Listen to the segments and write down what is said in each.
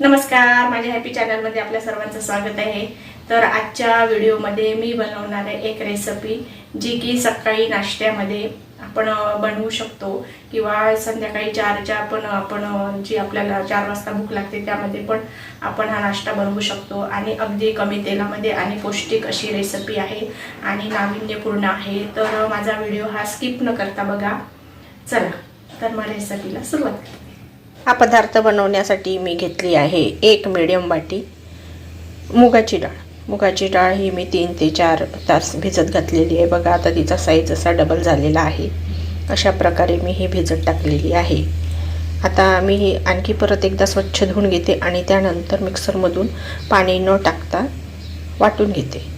नमस्कार माझ्या हॅपी चॅनलमध्ये आपल्या सर्वांचं स्वागत आहे. तर आजच्या व्हिडिओमध्ये मी बनवणार आहे एक रेसिपी जी की सकाळी नाश्त्यामध्ये आपण बनवू शकतो. किंवा संध्याकाळी चारच्या पण आपण जी आपल्याला चार वाजता भूक लागते त्यामध्ये पण आपण हा नाश्ता बनवू शकतो. आणि अगदी कमी तेलामध्ये आणि पौष्टिक अशी रेसिपी आहे आणि नाविन्यपूर्ण आहे. तर माझा व्हिडिओ हा स्किप न करता बघा. चला तर मग रेसिपीला सुरुवात करते. हा पदार्थ बनवण्यासाठी मी घेतली आहे एक मिडियम वाटी मुगाची डाळ. मुगाची डाळ ही मी तीन ते चार तास भिजत घातलेली आहे. बघा आता तिचा साईज असा डबल झालेला आहे. अशा प्रकारे मी ही भिजत टाकलेली आहे. आता मी ही आणखी परत एकदा स्वच्छ धुवून घेते आणि त्यानंतर मिक्सरमधून पाणी न टाकता वाटून घेते.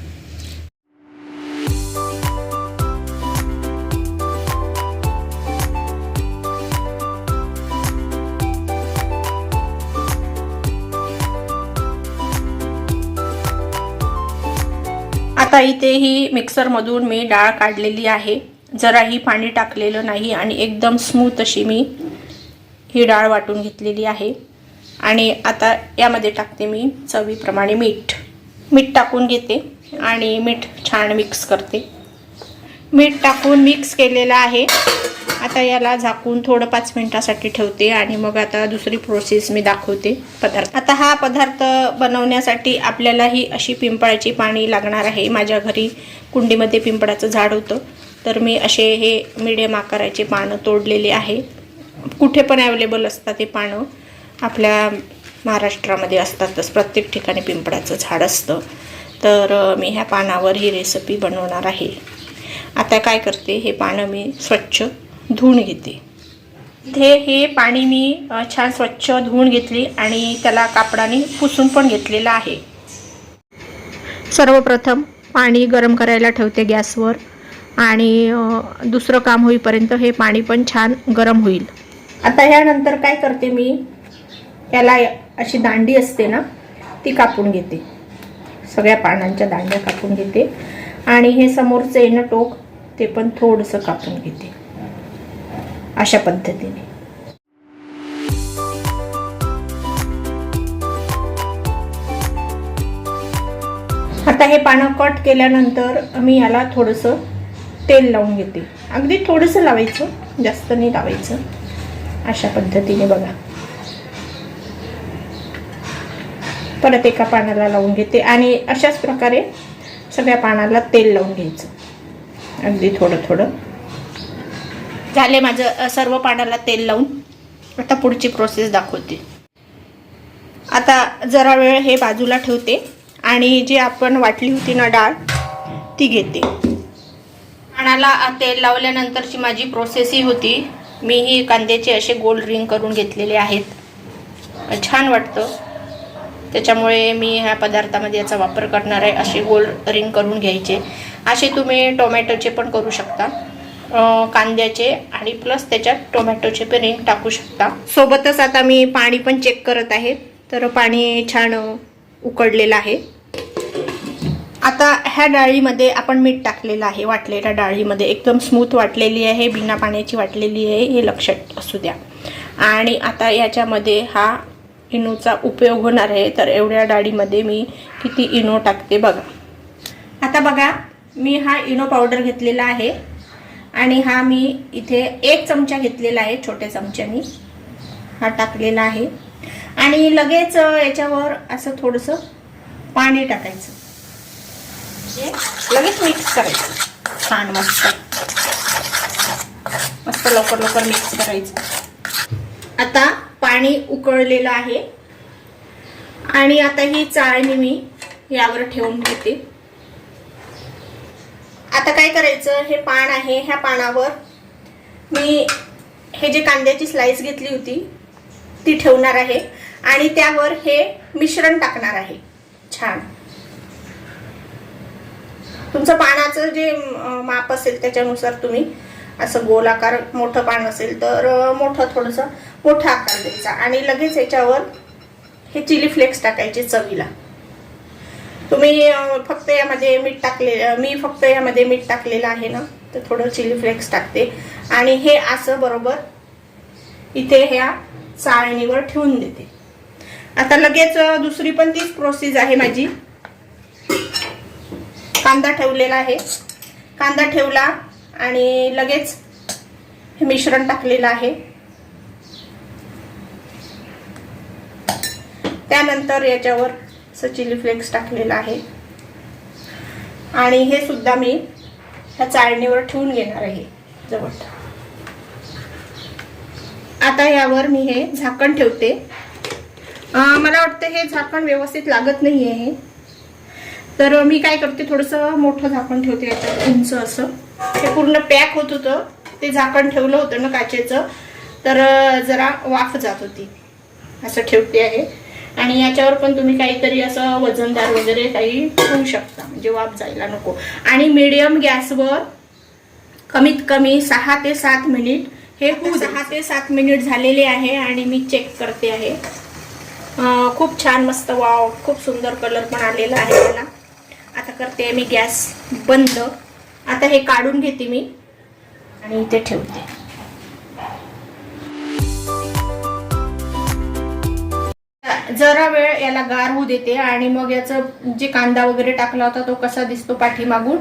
आता इथे ही मिक्सरमधून मी डाळ काढलेली आहे. जराही पाणी टाकलेलं नाही आणि एकदम स्मूथ अशी मी ही डाळ वाटून घेतलेली आहे. आणि आता यामध्ये टाकते मी चवीप्रमाणे मीठ. मीठ टाकून घेते आणि मीठ छान मिक्स करते. मीठ टाकून मिक्स केलेलं आहे. आता याला झाकून थोडं पाच मिनिटासाठी ठेवते आणि मग आता दुसरी प्रोसेस मी दाखवते पदार्थ. आता हा पदार्थ बनवण्यासाठी आपल्याला ही अशी पिंपळाची पाणी लागणार आहे. माझ्या घरी कुंडीमध्ये पिंपळाचं झाड होतं. तर मी असे हे मिडियम आकाराचे पानं तोडलेले आहे. कुठे पण अवेलेबल असतात हे पानं. आपल्या महाराष्ट्रामध्ये असतातच. प्रत्येक ठिकाणी पिंपळाचं झाड असतं. तर मी ह्या पानावर ही रेसिपी बनवणार आहे. आता काय करते? हे पानं मी स्वच्छ धुवून घेते. इथे हे पाणी मी छान स्वच्छ धुवून घेतली आणि त्याला कापडाने पुसून पण घेतलेलं आहे. सर्वप्रथम पाणी गरम करायला ठेवते गॅसवर आणि दुसरं काम होईपर्यंत हे पाणी पण छान गरम होईल. आता ह्यानंतर काय करते मी याला अशी दांडी असते ना ती कापून घेते. सगळ्या पानांच्या दांड्या कापून घेते आणि हे समोरचं येणं टोक ते पण थोडंसं कापून घेते. अशा पद्धतीने. आता हे पानं कट केल्यानंतर मी याला थोडंसं तेल लावून घेते. अगदी थोडंसं लावायचं जास्त नाही लावायचं. अशा पद्धतीने बघा. परत एका पानाला लावून घेते आणि अशाच प्रकारे सगळ्या पानाला तेल लावून घ्यायचं. अगदी थोडं थोडं. झाले माझं सर्व पानाला तेल लावून. आता पुढची प्रोसेस दाखवते. आता जरा वेळ हे बाजूला ठेवते आणि जी आपण वाटली होती ना डाळ ती घेते. पानाला तेल लावल्यानंतरची माझी प्रोसेस ही होती. मी ही कांद्याचे असे गोल रिंग करून घेतलेले आहेत. छान वाटतं. त्याच्यामुळे मी ह्या पदार्थामध्ये याचा वापर करणार आहे असे गोल रिंग करून घ्यायचे. असे तुम्ही टोमॅटोचे पण करू शकता. कांद्याचे आणि प्लस त्याच्यात टोमॅटोचे पण रिंग टाकू शकता. सोबतच आता मी पाणी पण चेक करत आहे. तर पाणी छान उकडलेलं आहे. आता ह्या डाळीमध्ये आपण मीठ टाकलेलं आहे. वाटलेल्या डाळीमध्ये एकदम स्मूथ वाटलेली आहे. बिना पाण्याची वाटलेली आहे. हे लक्षात असू द्या. आणि आता याच्यामध्ये हा इनोचा उपयोग होणार आहे. तर एवढ्या डाळीमध्ये मी किती इनो टाकते बघा. आता बघा मी हा इनो पावडर घेतलेला आहे. आणि हा मी इथे एक चमचा घेतलेला आहे छोट्या चमच्यानी हा टाकलेला आहे. आणि लगेच याच्यावर असं थोडंसं पाणी टाकायचं. लगेच मिक्स करायचं. छान मस्त. मस्त लवकर लवकर मिक्स करायचं. आता पाणी उकळलेलं आहे. आणि आता ही चाळणी मी यावर ठेवून घेते. आता काय करायचं? हे पान आहे ह्या पानावर मी हे जे कांद्याची स्लाइस घेतली होती ती ठेवणार आहे आणि त्यावर हे मिश्रण टाकणार आहे. छान. तुमचं पानाचं जे माप असेल त्याच्यानुसार तुम्ही असं गोलाकार मोठं पान असेल तर मोठं थोडंसं मोठा आकार द्यायचा. आणि लगेच याच्यावर हे चिली फ्लेक्स टाकायचे चवीला. तुम्ही फक्त यामध्ये मीठ टाकले मी फक्त यामध्ये मीठ टाकलेलं आहे ना तर थोडं चिली फ्लेक्स टाकते. आणि हे असं बरोबर इथे ह्या चाळणीवर ठेवून देते. आता लगेच दुसरी पण तीच प्रोसेस आहे माझी. कांदा ठेवलेला आहे. कांदा ठेवला आणि लगेच हे मिश्रण टाकलेलं आहे. त्यानंतर याच्यावर असं चिली फ्लेक्स टाकलेलं आहे. आणि हे सुद्धा मी ह्या चाळणीवर ठेवून घेणार आहे जवळ. आता यावर मी हे झाकण ठेवते. मला वाटतं हे झाकण व्यवस्थित लागत नाही आहे तर मी काय करते थोडंसं मोठं झाकण ठेवते याच्यात उंच असं. हे पूर्ण पॅक होत होतं ते झाकण ठेवलं होतं ना काचेचं. तर जरा वाफ जात होती. असं ठेवते आहे. आणि याच्यावर पण तुम्ही काहीतरी असं वजनदार वगैरे काही ठेवू शकता. म्हणजे वाफ जायला नको. आणि मीडियम गॅसवर कमीत कमी सहा ते सात मिनिट हे खूप सहा ते सात मिनिट झालेले आहे आणि मी चेक करते आहे. खूप छान मस्त वाव खूप सुंदर कलर पण आलेला आहे मला. आता करते मी गॅस बंद. आता हे काढून घेते मी. आणि इथे ठेवते. जरा वेळ याला गार होऊ देते आणि मग याचं जे कांदा वगैरे टाकला होता तो कसा दिसतो पाठीमागून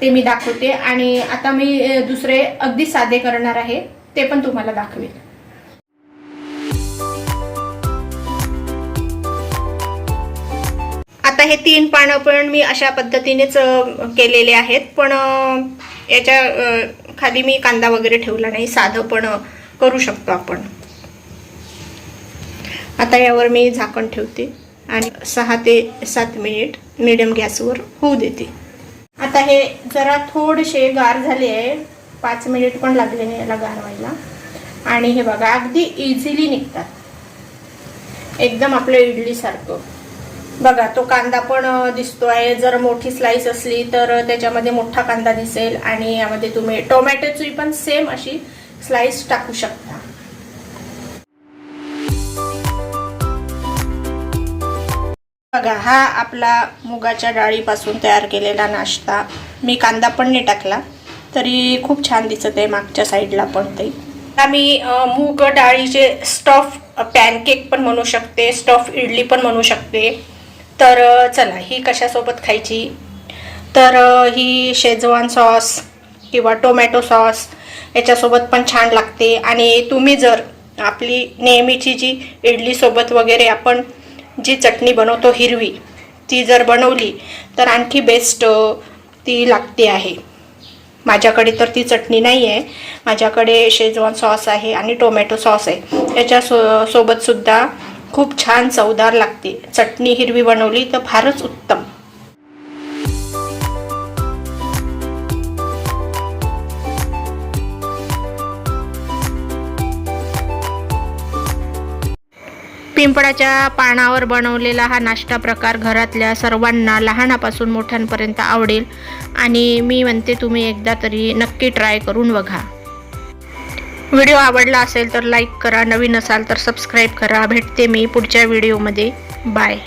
ते मी दाखवते. आणि आता मी दुसरे अगदी साधे करणार आहे ते पण तुम्हाला दाखवेल आता हे तीन पानं पण मी अशा पद्धतीनेच केलेले आहेत. पण याच्या खाली मी कांदा वगैरे ठेवला नाही. साधं पण करू शकतो आपण. आता यावर मी झाकण ठेवते आणि सहा ते सात मिनिट मिडियम गॅसवर होऊ देते. आता हे जरा थोडेसे गार झाले आहे. पाच मिनिट पण लागले नाही याला गार व्हायला. आणि हे बघा अगदी इझिली निघतात. एकदम आपल्या इडलीसारखं बघा तो कांदा पण दिसतो आहे. जर मोठी स्लाइस असली तर त्याच्यामध्ये मोठा कांदा दिसेल. आणि यामध्ये तुम्ही टोमॅटोची पण सेम अशी स्लाइस टाकू शकता. बघा हा आपला मुगाच्या डाळीपासून तयार केलेला नाश्ता. मी कांदा पण नाही टाकला तरी खूप छान दिसत आहे मागच्या साईडला पण ते. आम्ही मूग डाळीचे स्टफ पॅनकेक पण म्हणू शकते स्टफ इडली पण म्हणू शकते. तर चला ही कशासोबत खायची? तर ही शेजवान सॉस किंवा टोमॅटो सॉस याच्यासोबत पण छान लागते. आणि तुम्ही जर आपली नेहमीची जी इडलीसोबत वगैरे आपण जी चटणी बनवतो हिरवी ती जर बनवली तर आणखी बेस्ट ती लागते आहे. माझ्याकडे तर ती चटणी नाही आहे माझ्याकडे शेजवान सॉस आहे आणि टोमॅटो सॉस आहे. याच्या सो सोबतसुद्धा खूप छान चवदार लागते. चटणी हिरवी बनवली तर फारच उत्तम. पिंपळाच्या पानावर बनवलेला हा नाश्ता प्रकार घरातल्या सर्वांना लहानापासून मोठ्यांपर्यंत आवडेल आणि मी म्हणते तुम्ही एकदा तरी नक्की ट्राय करून बघा. व्हिडिओ आवडला असेल तर लाईक करा नवीन असाल तर सबस्क्राईब करा. भेटते मी पुढच्या व्हिडिओमध्ये. बाय.